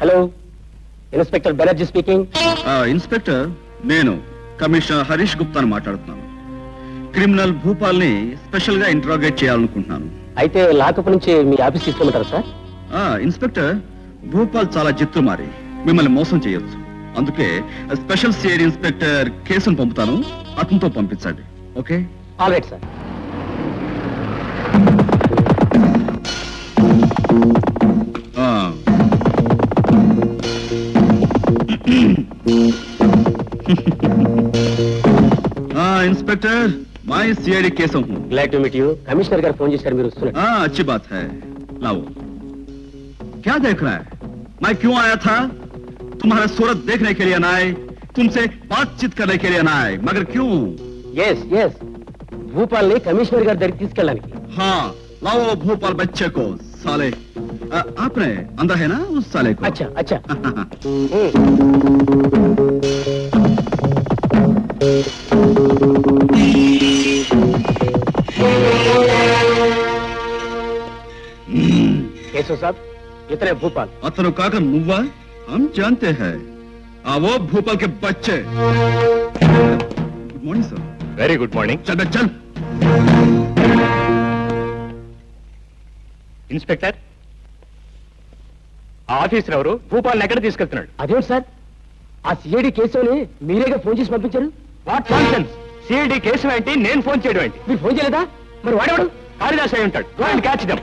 Hello inspector Banerjee speaking inspector నేను commissioner Harish గుప్తాను మాట్లాడుతున్నాను. క్రిమినల్ భూపాల్ని స్పెషల్గా ఇంట్రాగేట్ చేయాలనుకుంటున్నాను. అయితే లాకప్ నుంచి మీ ఆఫీస్ తీసుకోమంటారా సార్? ఇన్స్పెక్టర్ భూపాల్ చాలా జిత్తు మారి మిమ్మల్ని మోసం చేయొచ్చు. అందుకే స్పెషల్ సిఐడి ఇన్స్పెక్టర్ కేసును పంపుతాను. అతనితో పంపించండి. ఓకే? ఆల్ రైట్ సార్ हाँ, इंस्पेक्टर मैं सीआईडी केस हूँ। Glad to meet you commissioner गार फ़ोन చేశారు మీరు వస్తున్నారు हाँ अच्छी बात है। लाओ। क्या देख रहा है? मैं क्यों आया था? तुम्हारा सूरत देखने के लिए ना आए तुमसे बातचीत करने के लिए ना आए मगर क्यों? यस यस भोपाल ने कमिश्नर గారి దగ్గరికి తీసుకెళ్ళానికి हाँ लाओ भोपाल बच्चे को साले। आ, आपने अंदर है ना उस साले को? अच्छा अच्छा। हम्म। కేశవ్ భూపాల్. అతను కాక నువ్వా? హమ్ జాంతే హై. ఆ ఓ భూపాల్ కే బచ్చే. Good morning sir very good morning చల్ చల్ ఇన్స్పెక్టర్ ఆ ఆఫీసర్ ఎవరు? భూపాల్ని ఎక్కడ తీసుకెళ్తున్నాడు? అదేంటి సార్? ఆ సిఐడి కేసుని మీరేగా ఫోన్ చేసి పంపించారు? వాట్ నాన్సెన్స్ సిఐడి కేసు ఏంటి? నేను ఫోన్ చేయడం ఏంటి? మీరు ఫోన్ చేయలేదా? మరి వాడేవాడు? కాళిదాస్ అయి ఉంటాడు. క్యాచ్ దెమ్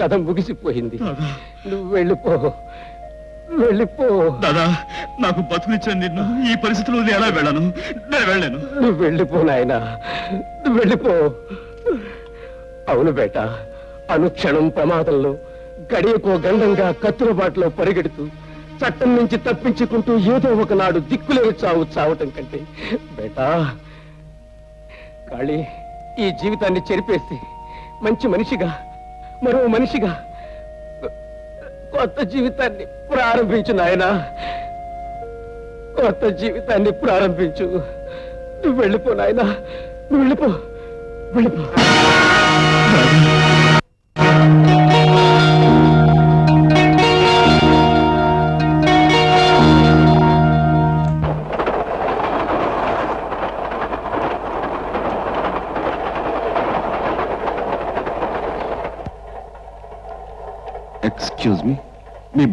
కథ ముగిసిపోయింది. నువ్వు వెళ్ళిపో. వెళ్ళిపో. దాదా నాకు బతుకునిచ్చిన నిన్ను ఈ పరిస్థితిలో ఎలా వెళ్ళాను? నేను వెళ్ళాను నువ్వు వెళ్ళిపో నాయనా. నువ్వు వెళ్ళిపో. అవును బేట అనుక్షణం ప్రమాదంలో గడియకో గండంగా కత్తుల బాటలో పరిగెడుతూ చట్టం నుంచి తప్పించుకుంటూ ఏదో ఒకనాడు దిక్కులేని చావు చావటం కంటే బేటా కాళీ ఈ జీవితాన్ని చెరిపేసి మంచి మనిషిగా మరో మనిషిగా కొత్త జీవితాన్ని ప్రారంభించు నాయన. కొత్త జీవితాన్ని ప్రారంభించు. నువ్వు వెళ్ళిపో నాయన. నువ్వు వెళ్ళిపో. వెళ్ళిపో.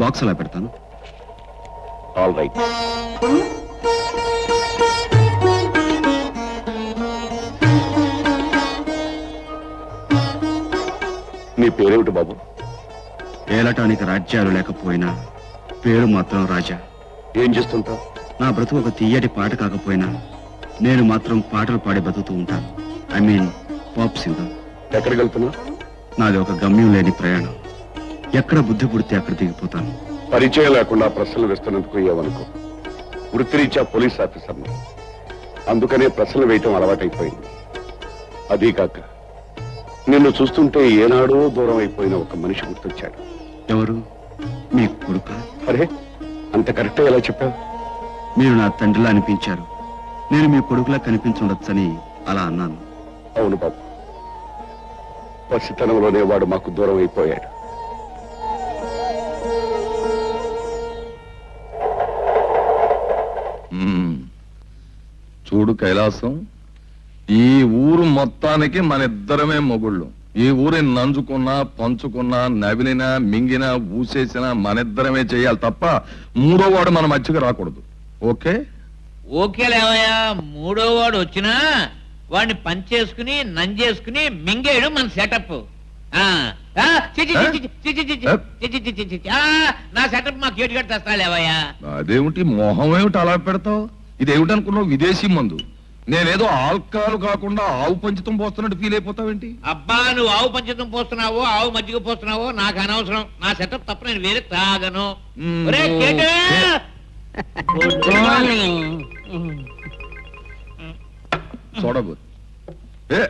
బాక్స్ అలా పెడతాను? ఆల్ రైట్ నీ పేరేమిటి బాబు? ఏలటానికి రాజ్యాలు లేకపోయినా పేరు మాత్రం రాజా. ఏం చేస్తుంటావు? నా బ్రతుకు ఒక తీయటి పాట కాకపోయినా నేను మాత్రం పాటలు పాడి బతుకుతూ ఉంటాను ఐ మీన్ పాప్ సింగర్. ఎక్కడికి వెళ్తున్నావు? నాది ఒక గమ్యం లేని ప్రయాణం. ఎక్కడ బుద్ధి పుడితే అక్కడ దిగిపోతాను. పరిచయం లేకుండా ప్రశ్నలు వేస్తున్నందుకు ఏమనుకో వృత్తిరీత్యా పోలీస్ ఆఫీసర్ని. అందుకనే ప్రశ్నలు వేయటం అలవాటైపోయింది. అదీ కాక నిన్ను చూస్తుంటే ఏనాడో దూరం అయిపోయిన ఒక మనిషి గుర్తొచ్చాడు. ఎవరు? మీ కొడుక? అరే అంత కరెక్ట్గా ఎలా చెప్పావు? మీరు నా తండ్రిలా అనిపించారు. నేను మీ కొడుకులా కనిపించుండొచ్చని అలా అన్నాను. అవును బాబు. పసితనంలోనే వాడు మాకు దూరం అయిపోయాడు చూడు కైలాసం ఈ ఊరు మొత్తానికి మన ఇద్దరమే మొగుళ్ళు ఈ ఊరిని నంజుకున్నా పంచుకున్నా నవిలినా మింగినా ఊసేసినా మనిద్దరమే చేయాలి తప్ప మూడో వాడు మన మధ్యకి రాకూడదు ఓకే ఓకే లేవయ్యా మూడో వాడు వచ్చినా వాడిని పంచేసుకుని నంజేసుకుని మింగేయడం మన సెటప్ నా సెటప్ మా కేటు కట్టి తెస్తా లేవయ్యా అదేమిటి మొహం ఏమిటి అలా పెడతావు ఇదేమిటి అనుకున్నావు విదేశీ మందు. నేనేదో ఆల్కహాల్ కాకుండా ఆవు పంచితం పోస్తున్నట్టు ఫీల్ అయిపోతావేంటి? అబ్బా నువ్వు ఆవు పంచతం పోస్తున్నావో ఆవు మజ్జిగ పోస్తున్నావో నాకు అనవసరం. నా సెటప్ తప్ప నేను వేరే తాగను. మ్మ్. ఒరేయ్, కేటు! Good morning. చూడబు ఏ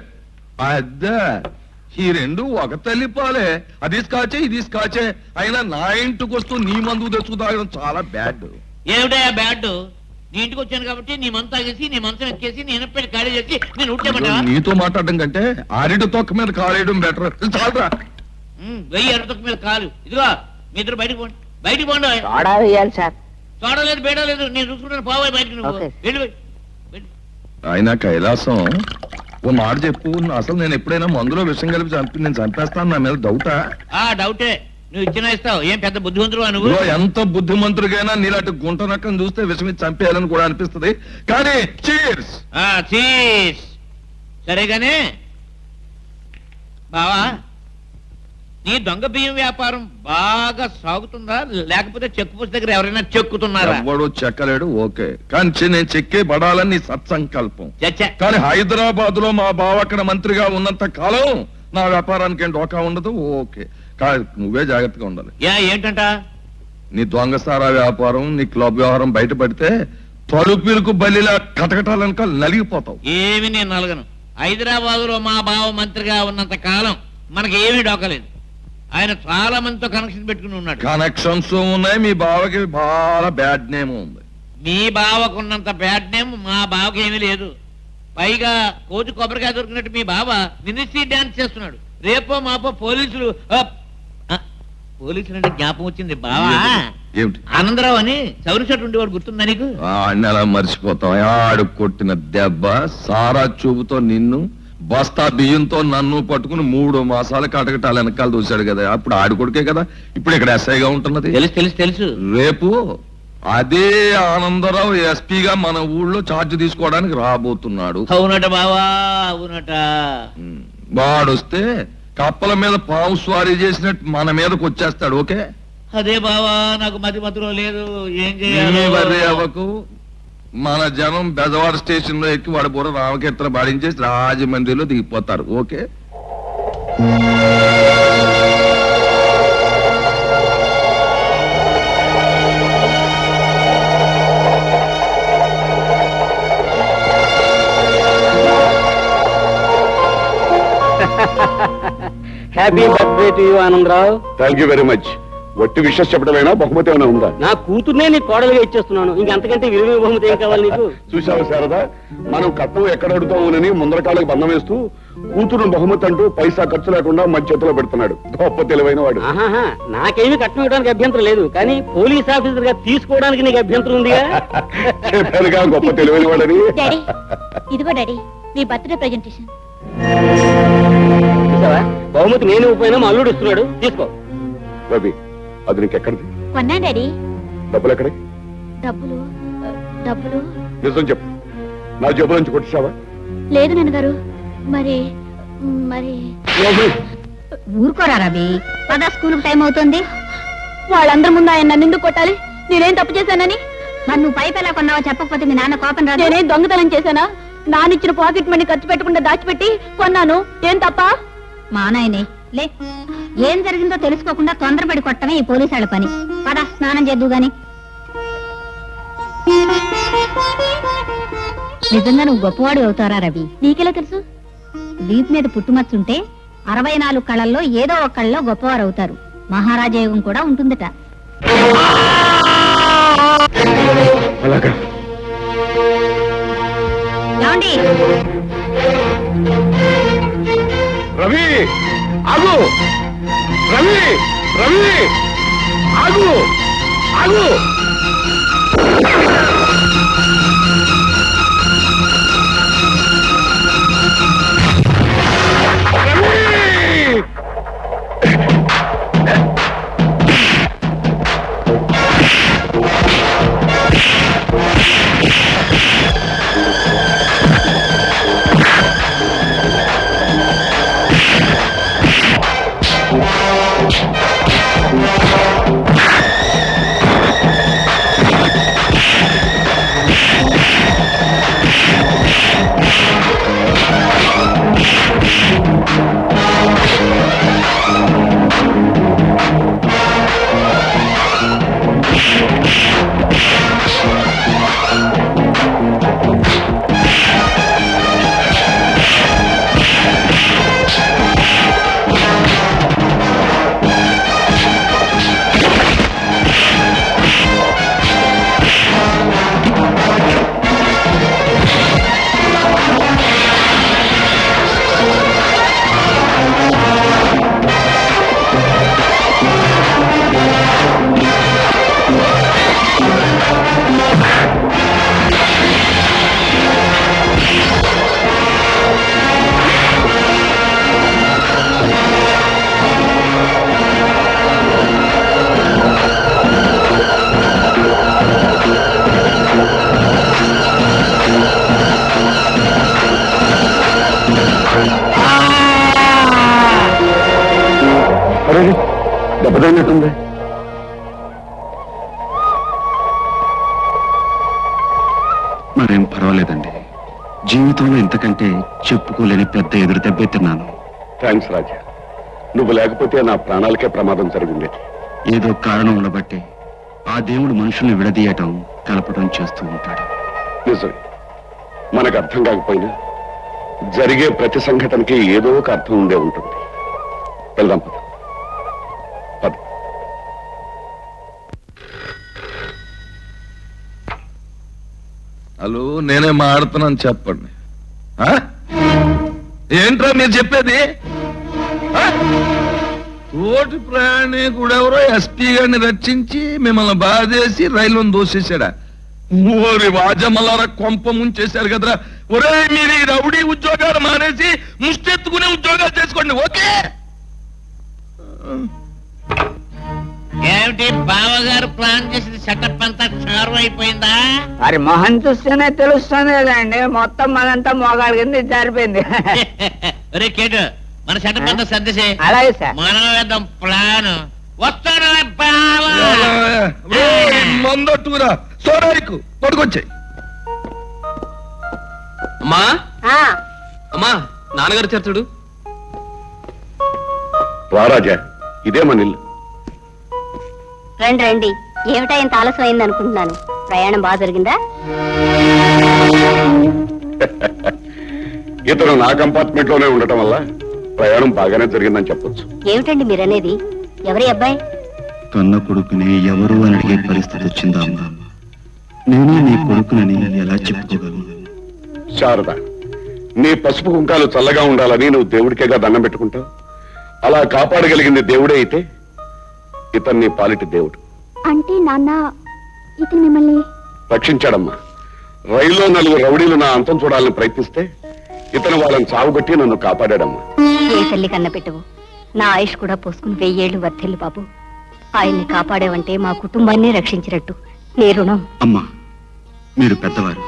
అద్దా ఈ రెండు ఒక తల్లి పాలే. అది స్కాచే ఇది స్కాచే అయినా నా ఇంటికి వస్తూ నీ మందు తెచ్చుకు తాగడం చాలా బ్యాడ్ ఏమిటయ్యా బ్యాడ్ నీ ఇంటికి వచ్చాను కాబట్టి నీ మంత తాగేసి నీ మంచం ఎక్కేసి నీ ఎనపెట్టి ఖాళీ చేసి నేను ఉట్టేమంటావా నీతో మాట్లాడడం కంటే ఆరిటి తొక్క మీద కాలేయడం బెటర్ చాలరా. ఉమ్, వెయ్యి అరవై మీద కాలు. ఇదిగో మీ ఇద్దరు బయటకు పోండి. బయటకు పోండి. వేయాలి సార్. చూడలేదు బేడలేదు నేను చూసుకుంటాను. పోవాలి బయటకు నువ్వు. వెళ్ళు. అయినా కైలాసం ఓ మాట చెప్పు. అసలు నేను ఎప్పుడైనా మందులో విషం కలిపి చంపి నేను చంపేస్తాను. నా మీద డౌటా ఆ? డౌటే నువ్వు ఇచ్చిన ఇస్తావు. ఏం పెద్ద బుద్ధివంతుడు నువ్వు? ఇదిగో ఎంత బుద్ధిమంతుడికైనా నీలాంటి గుంట నక్కను చూస్తే విషం ఇచ్చి చంపేయాలని కూడా అనిపిస్తది. కానీ చీర్స్ ఆ, చీస్ సరేగానే బావా నీ దొంగ బియ్యం వ్యాపారం బాగా సాగుతుందా? లేకపోతే చెక్కు పుస్తక దగ్గర ఎవరైనా చెక్కుతున్నారా? ఎవ్వడు చెక్కలేడు ఓకే. కానీ చి- నేను చెక్కే పడాలని నీ సత్సంకల్పం. చచ్చా. కానీ హైదరాబాద్లో మా బావ అక్కడ మంత్రిగా ఉన్నంత కాలం నా వ్యాపారానికి ఏం డోకా ఉండదు ఓకే. నువ్వే జాగ్రత్తగా ఉండాలి. యా ఏంటంట? నీ దొంగసారా వ్యాపారం నీ క్లబ్ వ్యవహారం బయటపడితే తలుపులకు బలిలా కటకటాలనుక నలిగిపోతావు. ఏమి నేను నలగను. హైదరాబాద్లో మా బావ మంత్రిగా ఉన్నంత కాలం మనకి ఏమీ డోకలేదు. ఆయన చాలా మందితో కనెక్షన్ పెట్టుకుని ఉన్నాడు. కనెక్షన్స్ ఉన్నాయి మీ బావకి బాగా బ్యాడ్ నేమ్ ఉంది. మీ బావకున్నంత బ్యాడ్ నేమ్ మా బావకి ఏమీ లేదు. పైగా కోతి కొబ్బరికాయ దొరికినట్టు మీ బావ మినిస్ట్రీ డాన్స్ చేస్తున్నాడు. రేపో మాపో పోలీసులు! ఆ, పోలీసులు అంటే జ్ఞాపకం వచ్చింది బావా. ఏమిటి? ఆనందరావు అని చౌరి షర్ట్ ఉండేవాడు గుర్తుందా నీకు? ఆడిని అలా మర్చిపోతాం. ఆడు కొట్టిన దెబ్బ సారా చూపుతో నిన్ను బస్తా బియ్యంతో నన్ను పట్టుకుని మూడు మాసాలు కటకటాలు వెనకాల దూశాడు కదా. అప్పుడు ఆడి కొడుకే కదా. ఇప్పుడు ఇక్కడ ఎస్ఐగా ఉంటున్నది. తెలుసు తెలుసు తెలుసు. రేపు అదే ఆనందరావు ఎస్పీగా మన ఊళ్ళో ఛార్జ్ తీసుకోవడానికి రాబోతున్నాడు. అవునట బావా అవునట. వాడొస్తే కప్పల మీద పావు స్వారీ చేసినట్టు మన మీదకి వచ్చేస్తాడు ఓకే? అదే బావా నాకు మతి మతిలో లేదు. ఏం చేయాలి? వర్రి అవ్వకు. మన జనం బెజవాడ స్టేషన్లో ఎక్కి వాడి బుర్ర రామకీర్తన పాడించేసి రాజమండ్రిలో దిగిపోతారు okay? Happy birthday to you Anandarao thank you very much వట్టి విషయం చెప్పడమేనా బహుమతి ఏమైనా ఉందా? నా కూతుర్నే నీ కోడలుగా ఇచ్చేస్తున్నాను. ఇంకంతకంటే విలువ బహుమతి ఏం కావాలి నీకు? చూసావు శారదా? మనం కట్నం ఎక్కడ అడుగుతామోనని ముందర కాళ్ళకి బంధం వేస్తూ కూతురు బహుమతి అంటూ పైసా ఖర్చు లేకుండా మన చేతిలో పెడుతున్నాడు. గొప్ప తెలివైన వాడు. ఆహాహా నాకేమీ కట్నం ఇవ్వడానికి అభ్యంతరం లేదు. కానీ పోలీస్ ఆఫీసర్గా తీసుకోవడానికి నీకు అభ్యంతరం ఉందిగా? చెప్పానుగా గొప్ప తెలివైన వాడని. డాడీ ఇదిగో డాడీ మీ బర్త్డే ప్రెజెంటేషన్. చూసావా? బహుమతి నేను ఇవ్వకపోయినా మా అల్లుడు ఇస్తున్నాడు. తీసుకో. రవి అది నీకు ఎక్కడిది కొన్నా డాడీ. డబ్బులు ఎక్కడే డబ్బులు డబ్బులు. నిజం చెప్పు. నా జబ్బు నుంచి కొట్టేశావా లేదు నాన్నగారు. మరి మరి. ఊరుకోరా రవి. పదా స్కూల్ టైం అవుతుంది. వాళ్ళందరి ముందు ఆయన నన్ను ఎందుకు కొట్టాలి? నేనేం తప్పు చేశానని? మరి నువ్వు పైపు ఎలా కొన్నావో చెప్పకపోతే మీ నాన్న కోపం రాదు? నేనేం దొంగతనం చేశానా? నానిచ్చిన పాకెట్ మనీ ఖర్చు పెట్టకుండా దాచిపెట్టి కొన్నాను. ఏం తప్ప? మా నాయనే లే. ఏం జరిగిందో తెలుసుకోకుండా తొందరపడి కొట్టమే ఈ పోలీసు వాళ్ళ పని. పదా స్నానం చేద్దు గాని. నిజంగా నువ్వు గొప్పవాడు అవుతారా రవి? నీకెలా తెలుసు? వీపు మీద పుట్టుమచ్చుంటే అరవై నాలుగు కళల్లో ఏదో ఒక కళలో గొప్పవారు అవుతారు. మహారాజయోగం కూడా ఉంటుందట. అలాగా. ఏమండి? రవి! ఆగు! రవి! రవి! ఆగు! ఆగు! ఎదురు దెబ్బే తిన్నాను. థ్యాంక్స్ రాజా నువ్వు లేకపోతే నా ప్రాణాలకే ప్రమాదం జరిగిండేది ఏదో కారణం ఉండబట్టి ఆ దేవుడు మనుషుల్ని విడదీయటం కలపటం చేస్తూ ఉంటాడు. నిజమే. మనకు అర్థం కాకపోయినా జరిగే ప్రతి సంఘటనకి ఏదో ఒక అర్థం ఉండే ఉంటుంది. వెళ్దాం పద. పద. హలో నేనే మాడుతున్నాను చెప్పండి. ఆ? ఏంట్రా మీరు చెప్పేది? ఆ? తోటి ప్రయాణికుడు ఎవరో ఎస్పీ గారిని రక్షించి మిమ్మల్ని బాధేసి రైలును దోసేశాడా? ఓరి వాజమల్లారా కొంప ముంచేశారు కదరా. ఒరే మీరు ఈ రౌడీ ఉద్యోగాలు మానేసి ముష్టెత్తుకునే ఉద్యోగాలు చేసుకోండి ఓకే? ఏమిటి బావగారు ప్లాన్ చేసిన సెటప్ అంతా క్షారం అయిపోయిందా? మరి మొహం చూస్తేనే తెలుస్తుంది కదండి. మొత్తం మనంతా మోగాడి కింద జారిపోయింది. ఒరే కేటు మన సెటప్ అంతా సర్దేసే. అలాగే సార్. మనం వేద్దాం ప్లాన్. వస్తాను బావా? మందొట్టుకురా. పడుకొచ్చాయి. అమ్మా? అమ్మా నాన్నగారు చర్చుడు రా రాజా ఇదే మన ఇల్లు. రండి రండి. ఏమిటా ఇంత ఆలస్యం అయింది అనుకుంటున్నాను ప్రయాణం బాగా జరిగిందా? ఇతను నా కంపార్ట్మెంట్లోనే ఉండటం వల్ల ప్రయాణం బాగానే జరిగిందని చెప్పొచ్చు. ఏమిటండి మీరనేది? ఎవరి అబ్బాయి? కన్న కొడుకుని ఎవరు అని అడిగే పరిస్థితి వచ్చిందా అమ్మా? నేనే నీ కొడుకునని ఎలా చెప్పుకోగలను? శారద నీ పసుపు కుంకాలు చల్లగా ఉండాలని నువ్వు దేవుడికేగా దండం పెట్టుకుంటావు? అలా కాపాడగలిగింది దేవుడే అయితే ఇతన్ని పాలిటి దేవుడు. అంటే నాన్న ఇతను మిమ్మల్ని రక్షించాడమ్మా. రైల్లో నలుగురు రౌడీలు నా అంతం చూడాలని ప్రయత్నిస్తే ఇతను వాళ్ళని చావుగొట్టి నన్ను కాపాడాడమ్మా. ఏ తల్లి కన్న పెట్టవు నా ఆయుష్ కూడా పోసుకుని వెయ్యేళ్ళు వర్ధిల్లు బాబు. ఆయన్ని కాపాడేవంటే మా కుటుంబాన్ని రక్షించినట్టు. నీ రుణం. అమ్మా మీరు పెద్దవారు.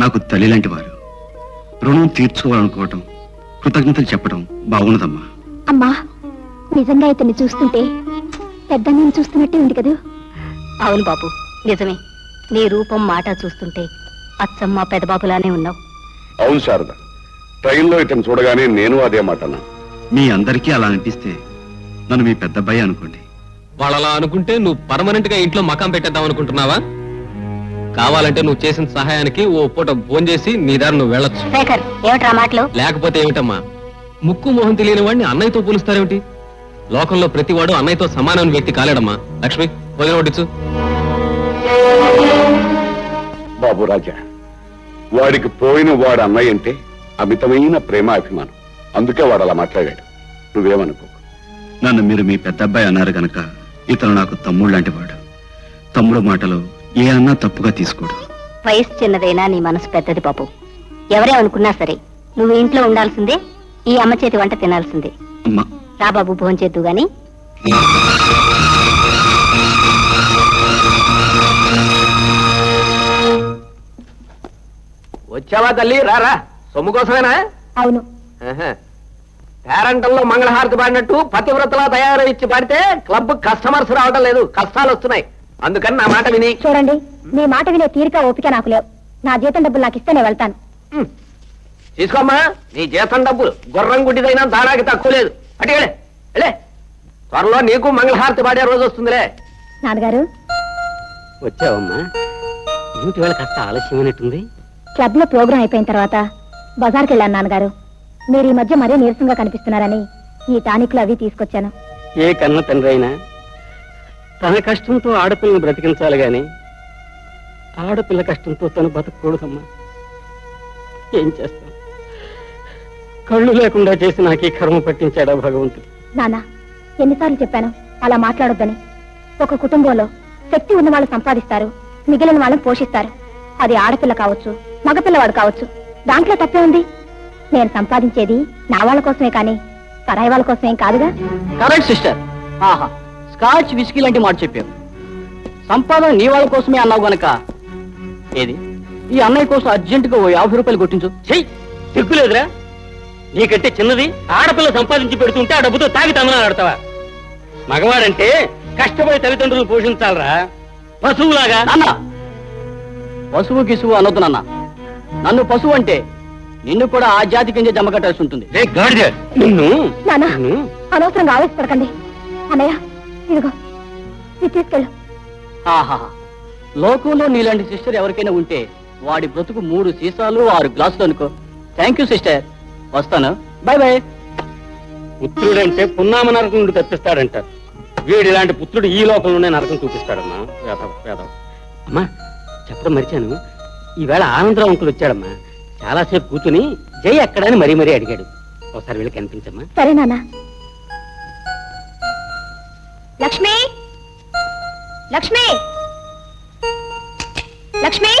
నాకు తల్లి లాంటి వారు. రుణం తీర్చుకోవాలనుకోవటం కృతజ్ఞతలు చెప్పడం బాగున్నదమ్మా. అమ్మా నిజంగా ఇతన్ని చూస్తుంటే పెద్ద చూస్తున్నట్టే ఉంది కదూ? అవును బాబు నిజమే. నీ రూపం మాట చూస్తుంటే అచ్చమ్మ పెదబాబులానే ఉన్నావు. అవును శారద. ట్రైన్లో ఇతను చూడగానే నేను అదే మాట మీ అందరికీ అలా అనిపిస్తే నన్ను మీ పెద్దబ్బాయి అనుకోండి. వాళ్ళు అలా అనుకుంటే నువ్వు పర్మనెంట్గా ఇంట్లో మకాం పెట్టేద్దాం అనుకుంటున్నావా? కావాలంటే నువ్వు చేసిన సహాయానికి ఓ పూట ఫోన్ చేసి నీ దారి నువ్వు వెళ్ళొచ్చు. లేకపోతే ఏమిటమ్మా? ముక్కు మొహం తెలియని వాడిని అన్నయ్యతో పోలుస్తారేమిటి? లోకంలో ప్రతివాడు అన్నయ్యతో సమానమైన వ్యక్తి కాలేడమ్మా. లక్ష్మి వదిన వడ్డించు. బాబు రాజా వాడికి పోయిన వాడు అన్నయ్య అంటే అమితమైన ప్రేమ అభిమానం అందుకే వాడు అలా మాట్లాడాడు. నువ్వేమనుకో. నన్ను మీరు మీ పెద్ద అబ్బాయి అన్నారు గనక ఇతను నాకు తమ్ముడు లాంటి వాడు తమ్ముడు మాటలు ఏ అన్నా తప్పుగా తీసుకోడు. వయసు చిన్నదైనా నీ మనసు పెద్దది బాబు. ఎవరే అనుకున్నా సరే నువ్వు ఇంట్లో ఉండాల్సిందే ఈ అమ్మ చేతి వంట తినాల్సిందే. అమ్మా రా బాబు భోంచేద్దు గాని. వచ్చావా తల్లి? రారా సొమ్ము కోసమేనా? అవును. పేరంటంలో మంగళహారతి పాడినట్టు పతివ్రతలా తయారు ఇచ్చి పాడితే క్లబ్ కస్టమర్స్ రావడం లేదు. కష్టాలు వస్తున్నాయి అందుకని నా మాట విని. చూడండి మీ మాట వినే తీరిక ఓపిక నాకు లేవు. నా జీతం డబ్బులు నాకు ఇస్తే నేను వెళ్తాను. తీసుకోమ్మా. నీ జీతం డబ్బులు గుర్రం గుడ్డిదైనా దానాకి తక్కువ లేదు. అటుకెళ్ళే వెళ్ళే. త్వరలో నీకు మంగళహారతి పాడే రోజు వస్తుందిలే. నాన్నగారు. వచ్చావమ్మా. ఏమిటి వేళ కాస్త ఆలస్యమైనట్టుంది క్లబ్లో ప్రోగ్రాం అయిపోయిన తర్వాత బజార్కి వెళ్ళాను నాన్నగారు. మీరు ఈ మధ్య మరీ నీరసంగా కనిపిస్తున్నారని ఈ టానిక్లు అవి తీసుకొచ్చాను. ఏ కన్న తండ్రి అయినా తన కష్టంతో ఆడపిల్లని బ్రతికించాలి గాని ఆడపిల్ల కష్టంతో తను బతకూడదమ్మా. ఏం చేస్తాం? కళ్ళు లేకుండా చేసి నాకు ఈ కర్మ పట్టించాడా భగవంతుడు? నాన్న ఎన్నిసార్లు చెప్పాను అలా మాట్లాడొద్దని. ఒక కుటుంబంలో శక్తి ఉన్న వాళ్ళు సంపాదిస్తారు మిగిలిన వాళ్ళని పోషిస్తారు. అది ఆడపిల్ల కావచ్చు మగపిల్లవాడు కావచ్చు దాంట్లో తప్పే ఉంది. నేను సంపాదించేది నా వాళ్ళ కోసమే కానీ పరాయి వాళ్ళ కోసమేం కాదుగా? కరెక్ట్ సిస్టర్ ఆహా స్కాచ్ విస్కీ లాంటి మాట చెప్పావు. సంపాదన నీ వాళ్ళ కోసమే అన్నావు గనక. ఏది? ఈ అన్నయ్య కోసం అర్జెంటుగా ఓ యాభై రూపాయలు కొట్టించు. చెయ్యి సిగ్గులేదురా నీకంటే చిన్నది ఆడపిల్ల సంపాదించి పెడుతుంటే ఆ డబ్బుతో తాగి తమనా ఆడతావా? మగవాడంటే కష్టపడి తల్లిదండ్రులు పోషించాలరా. పశువులాగా. నాన్న! పశువు గిసువు అనొద్దు నాన్న. నన్ను పశువు అంటే నిన్ను కూడా ఆ జాతి కింద జమ కట్టాల్సి ఉంటుంది. నిన్ను? నాన్న! నిన్ను? అనవసరంగా ఆవేశపడకండి. అన్నయ్య ఇదిగో ఇది తీసుకెళ్ళు. ఆహా! లోకంలో నీలాంటి సిస్టర్ ఎవరికైనా ఉంటే వాడి బ్రతుకు మూడు సీసాలు ఆరు గ్లాసులు అనుకో. థ్యాంక్ యూ సిస్టర్ వస్తాను? బాయ్ బాయ్ పుత్రుడంటే పున్నామ నరకం నుండి తప్పిస్తాడంట. వీడు ఇలాంటి పుత్రుడు ఈ లోకంలోనే నరకం చూపిస్తాడమ్మా. వేదవ వేదవ అమ్మా చెప్పడం మరిచాను. ఈవేళ ఆనందరావు అంకులు వచ్చాడమ్మా. చాలాసేపు కూర్చుని జై ఎక్కడని మరీ మరీ అడిగాడు. ఒకసారి వెళ్ళి కనిపించమ్మా. సరే నాన్న. లక్ష్మి! లక్ష్మి! లక్ష్మి!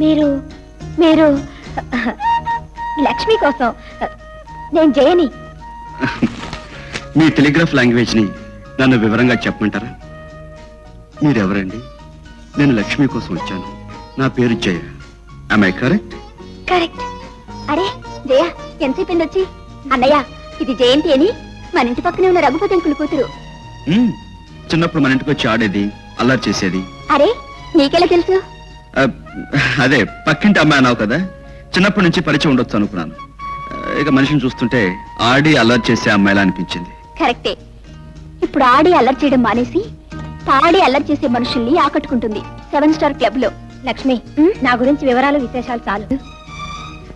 మీరు మీరు లక్ష్మి కోసం నేను జయని. మీ టెలిగ్రాఫ్ లాంగ్వేజ్ని నన్ను వివరంగా చెప్పమంటారా? మీరెవరండి? నేను లక్ష్మి కోసం వచ్చాను. నా పేరు జయ. I correct correct. అరే జయ ఎంతసేపు వచ్చి? అన్నయ్య ఇది జయంతి అని మన ఇంటి పక్కనే ఉన్న రఘుపతి అంకుల్ కూతురు. చిన్నప్పుడు మన ఇంటికి వచ్చి ఆడేది అల్లరి చేసేది. అరే నీకెలా తెలుసు? అదే పక్కింటి అమ్మాయి అన్నావు కదా? చిన్నప్పటి నుంచి పరిచయం ఉండొచ్చు అనుకున్నాను. ఇక మనిషిని చూస్తుంటే ఆడి అల్లరి చేసే అమ్మాయిలా అనిపించింది. కరెక్టే. ఇప్పుడు ఆడి అల్లరి చేయడం మానేసి పాడి అల్లరి చేసే మనుషుల్ని ఆకట్టుకుంటుంది సెవెన్ స్టార్ క్లబ్లో లక్ష్మి నా గురించి వివరాలు విశేషాలు చాలు.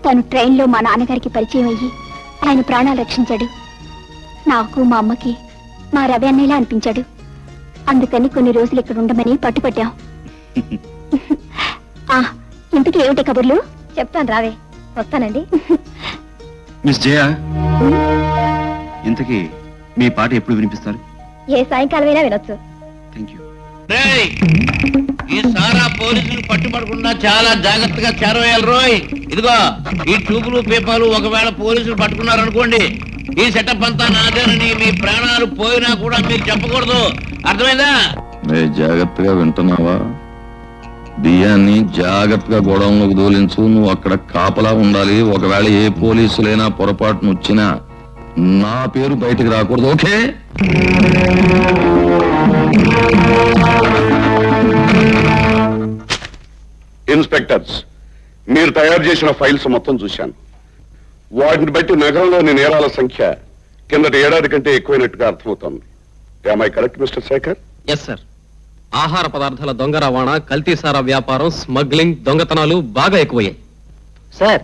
తను ట్రైన్లో మా నాన్నగారికి పరిచయం అయ్యి ఆయన ప్రాణాలు రక్షించాడు. నాకు మా అమ్మకి మా రవి అన్నయ్యలా అనిపించాడు. అందుకని కొన్ని రోజులు ఇక్కడ ఉండమని పట్టుపట్టాం. ఇంతకీ ఏమిటి కబుర్లు? చెప్తాను రావే వస్తానండి. మిస్ జయ ఇంతకీ మీ పాట ఎప్పుడు వినిపిస్తారు? ఏ సాయంకాలమైనా వినొచ్చు. థ్యాంక్ యూ రేయ్, ఈ సారా పోలీసులు పట్టుబడకుండా చాలా జాగ్రత్తగా చేరవేయాలి రోయ్. ఇదిగో ఈ ట్యూబులు పేపాలు ఒకవేళ పోలీసులు పట్టుకున్నారనుకోండి ఈ సెటప్ అంతా నాదేనని మీ ప్రాణాలు పోయినా కూడా మీరు చెప్పకూడదు. అర్థమైందా? రే జాగ్రత్తగా వింటున్నావా? బియ్యాన్ని జాగ్రత్తగా గొడవలోకి దోలించు. నువ్వు అక్కడ కాపలా ఉండాలి. ఒకవేళ ఏ పోలీసులైనా పొరపాటును వచ్చినా నా పేరు బయటికి రాకూడదు ఓకే? ఇన్స్పెక్టర్స్ మీరు తయారు చేసిన ఫైల్స్ మొత్తం చూశాను. వాటిని బట్టి నగరంలోని నేరాల సంఖ్య కిందటి ఏడాది కంటే ఎక్కువైనట్టుగా అర్థమవుతోంది. Correct mister Shekhar yes sir ఆహార పదార్థాల దొంగ రవాణా కల్తీ సారా వ్యాపారం స్మగ్లింగ్ దొంగతనాలు బాగా ఎక్కువయ్యాయి. సార్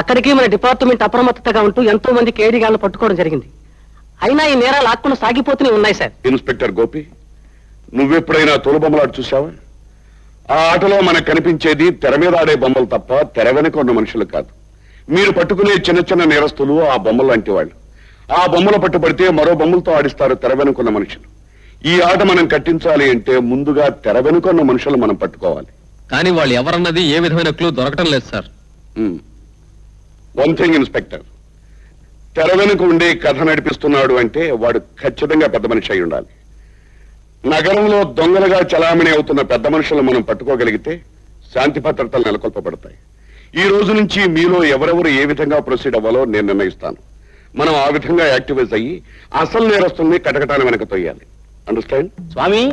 అక్కడికి మన డిపార్ట్మెంట్ అప్రమత్తతగా ఉంటూ ఎంతో మంది కేడీగాళ్ళను పట్టుకోవడం జరిగింది. అయినా ఈ నేరాలు ఆక్కులు సాగిపోతూనే ఉన్నాయి సార్. ఇన్స్పెక్టర్ గోపి నువ్వెప్పుడైనా తోలుబొమ్మలాట చూసావా ఆ ఆటలో మనకు కనిపించేది తెర మీద ఆడే బొమ్మలు తప్ప తెర వెనుక ఉన్న మనుషులు కాదు. మీరు పట్టుకునే చిన్న చిన్న నేరస్తులు ఆ బొమ్మలు లాంటి వాళ్ళు. ఆ బొమ్మలు పట్టుబడితే మరో బొమ్మలతో ఆడిస్తారు తెర వెనుకున్న మనుషులు. ఈ ఆట మనం కట్టించాలి అంటే ముందుగా తెర వెనుకున్న మనుషులు మనం పట్టుకోవాలి. కానీ వాళ్ళు ఎవరన్నది ఏ విధమైన క్లూ దొరకటం లేదు సార్. వన్ థింగ్ ఇన్స్పెక్టర్ తెర వెనుక ఉండి కథ నడిపిస్తున్నాడు అంటే వాడు ఖచ్చితంగా పెద్ద మనిషి అయి ఉండాలి. నగరంలో దొంగలుగా చలామణి అవుతున్న పెద్ద మనుషులను మనం పట్టుకోగలిగితే శాంతి భద్రతలు నెలకొల్పబడతాయి. ఈ రోజు నుంచి మీలో ఎవరెవరు ఏ విధంగా ప్రొసీడ్ అవ్వాలో నేను నిర్ణయిస్తాను. మనం ఆ విధంగా యాక్టివైజ్ అయ్యి అసలు నేరస్తుల్ని కటకటాన్ని వెనక తొయ్యాలి. అండర్స్టాండ్ స్వామి?